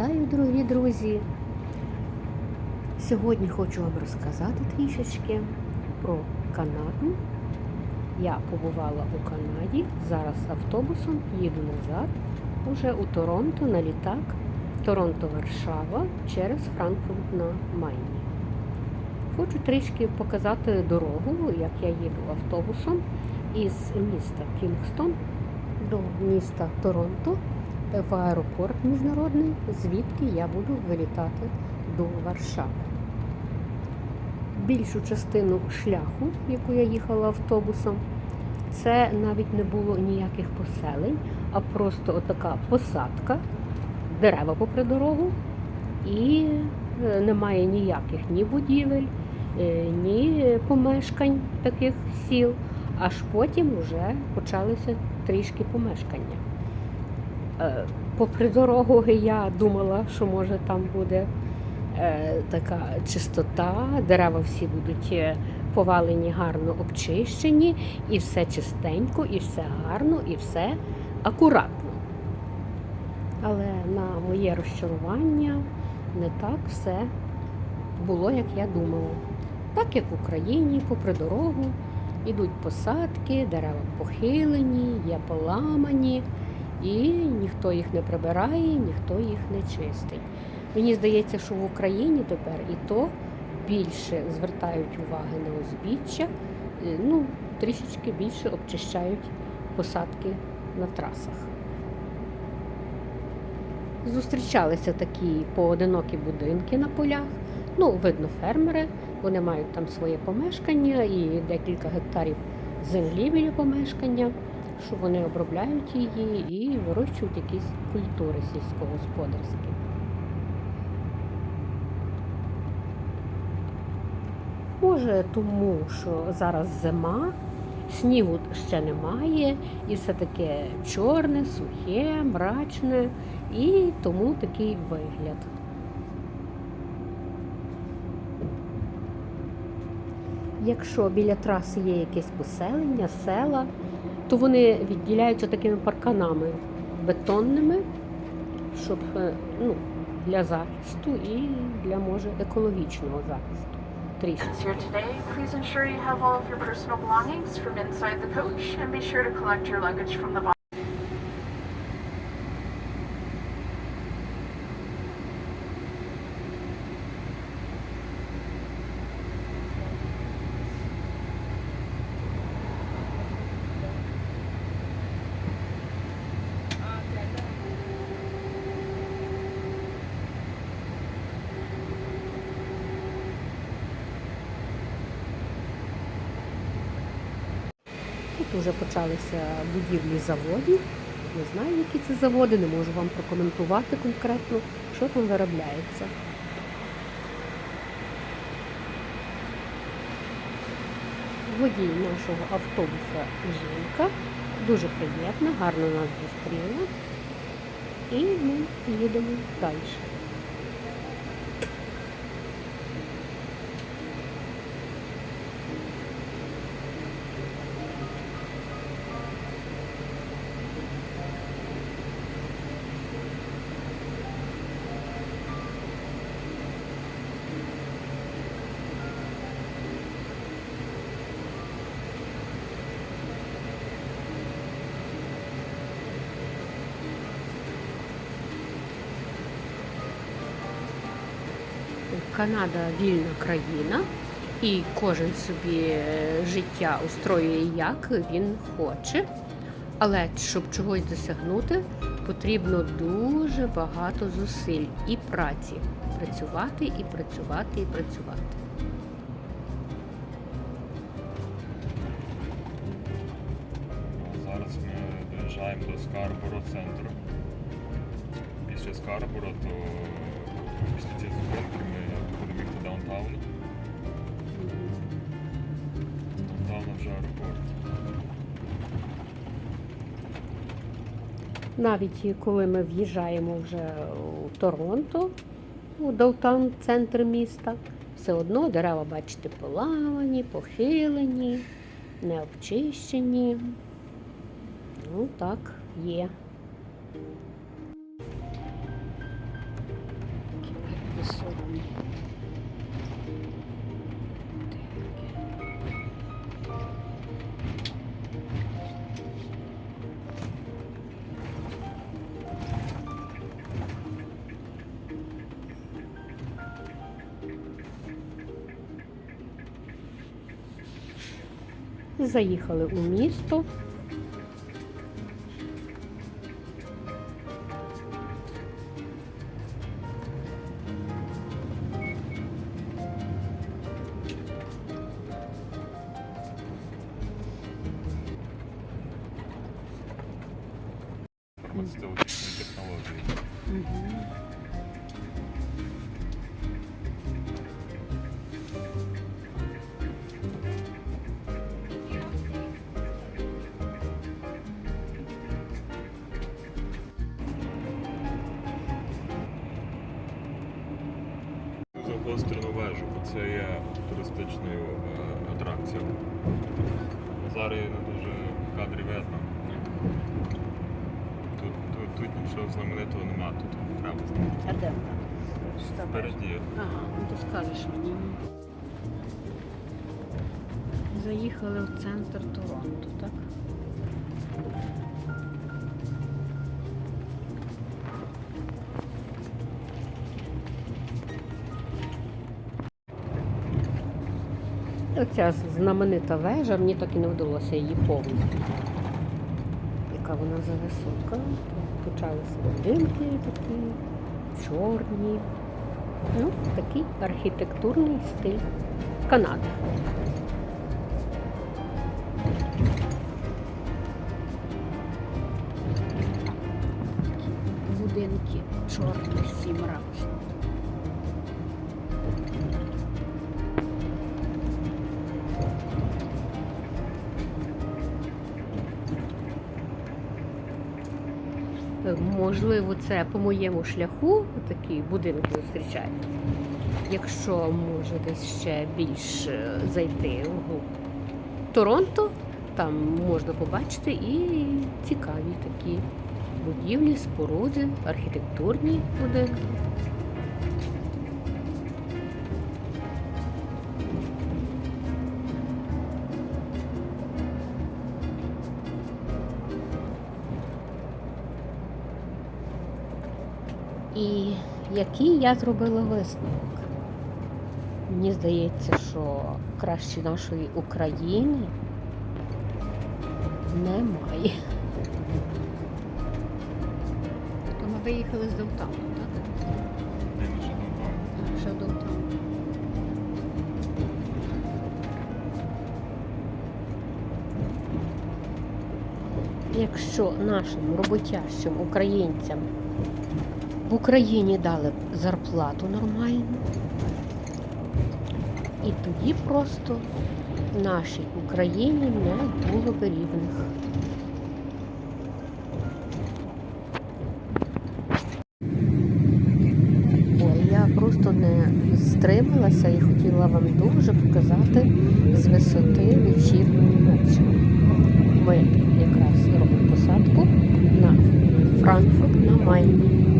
Вітаю, дорогі друзі! Сьогодні хочу вам розказати трішечки про Канаду. Я побувала у Канаді, зараз автобусом їду назад, уже у Торонто на літак. Торонто-Варшава через Франкфурт на Майні. Хочу трішки показати дорогу, як я їду автобусом із міста Кінгстон до міста Торонто в аеропорт міжнародний, звідки я буду вилітати до Варшави. Більшу частину шляху, яку я їхала автобусом, це навіть не було ніяких поселень, а просто отака посадка, дерева попри дорогу, і е, немає ніяких ні будівель, е, ні помешкань таких сіл. Аж потім вже почалися трішки помешкання. Е, Попри дорогу я думала, що може там буде е, така чистота, дерева всі будуть е, повалені, гарно обчищені, і все чистенько, і все гарно, і все акуратно. Але на моє розчарування не так все було, як я думала. Так як в Україні, попри дорогу, ідуть посадки, дерева похилені, є поламані, і ніхто їх не прибирає, ніхто їх не чистить. Мені здається, що в Україні тепер і то більше звертають уваги на узбіччя, е, ну, трішечки більше обчищають посадки на трасах. Зустрічалися такі поодинокі будинки на полях. Ну, видно, фермери, вони мають там своє помешкання і декілька гектарів землі біля помешкання, що вони обробляють її і вирощують якісь культури сільськогосподарські. Може, тому що зараз зима, снігу ще немає, і все таке чорне, сухе, мрачне, і тому такий вигляд. Якщо біля траси є якесь поселення, села, то вони відділяються такими парканами бетонними, щоб е, ну, для захисту і для може екологічного захисту. And be sure to collect your luggage from the bottom. Тут вже почалися будівлі заводів. Не знаю, які це заводи, не можу вам прокоментувати конкретно, що там виробляється. Водій нашого автобуса жінка. Дуже приємна, гарно нас зустріла. І ми їдемо далі. Канада вільна країна, і кожен собі е, життя устроює як він хоче. Але щоб чогось досягнути, потрібно дуже багато зусиль і праці. Працювати і працювати і працювати. Зараз ми доїжджаємо до Скарборо центру. Після Скарборо, то після цієї зупинки ми будемо їхати даунтауну. Даунтаун вже аеропорт. Навіть коли ми в'їжджаємо вже у Торонто, у даунтаун центр міста, все одно дерева, бачите, поламані, похилені, не обчищені. Ну так, є. Заїхали у місто. Фармацевтичні технології. За вежу, бо це є туристичною е, атракцією. Зараз її не дуже в кадрі видно. Тут, тут, тут нічого знаменитого нема, тут треба знати. А де? Впереді. Ага, ну то скажеш мені. Заїхали в центр Торонто, так? Оця знаменита вежа, мені так і не вдалося її повністю. Яка вона зависока. Почалися будинки такі, чорні. Ну, такий архітектурний стиль Канади. Будинки чорні, всі мрачні. Можливо, це по моєму шляху такі будинки зустрічаються. Якщо може десь ще більш е, зайти в Торонто, там можна побачити і цікаві такі будівлі, споруди, архітектурні будинки. І який я зробила висновок? Мені здається, що краще нашої України немає. То ми виїхали з Довтауну, так? Ще Довтаун. Якщо нашим роботящим українцям в Україні дали б зарплату нормальну, і тоді просто нашій Україні не було б рівних. Ой, я просто не стрималася і хотіла вам дуже показати з висоти вечірньої вечора. Ми якраз робимо посадку на Франкфурт на Майні.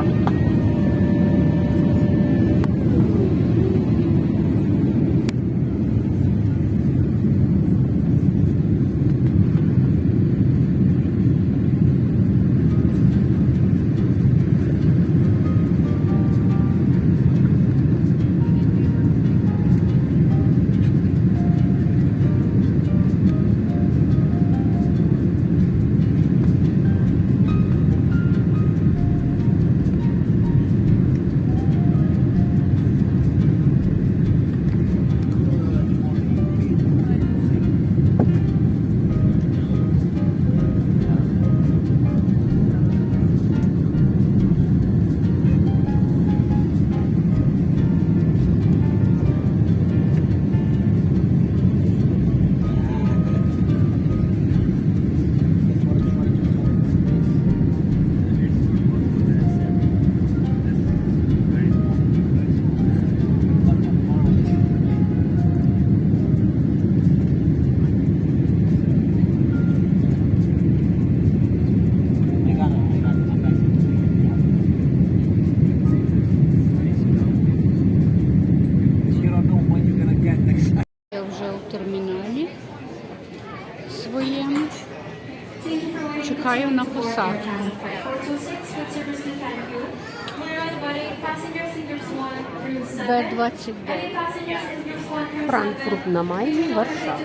Panginoon. 1 through 7. Б-29. Any passengers in groups 1 through 7 Франкфурт на Майні, Варшава.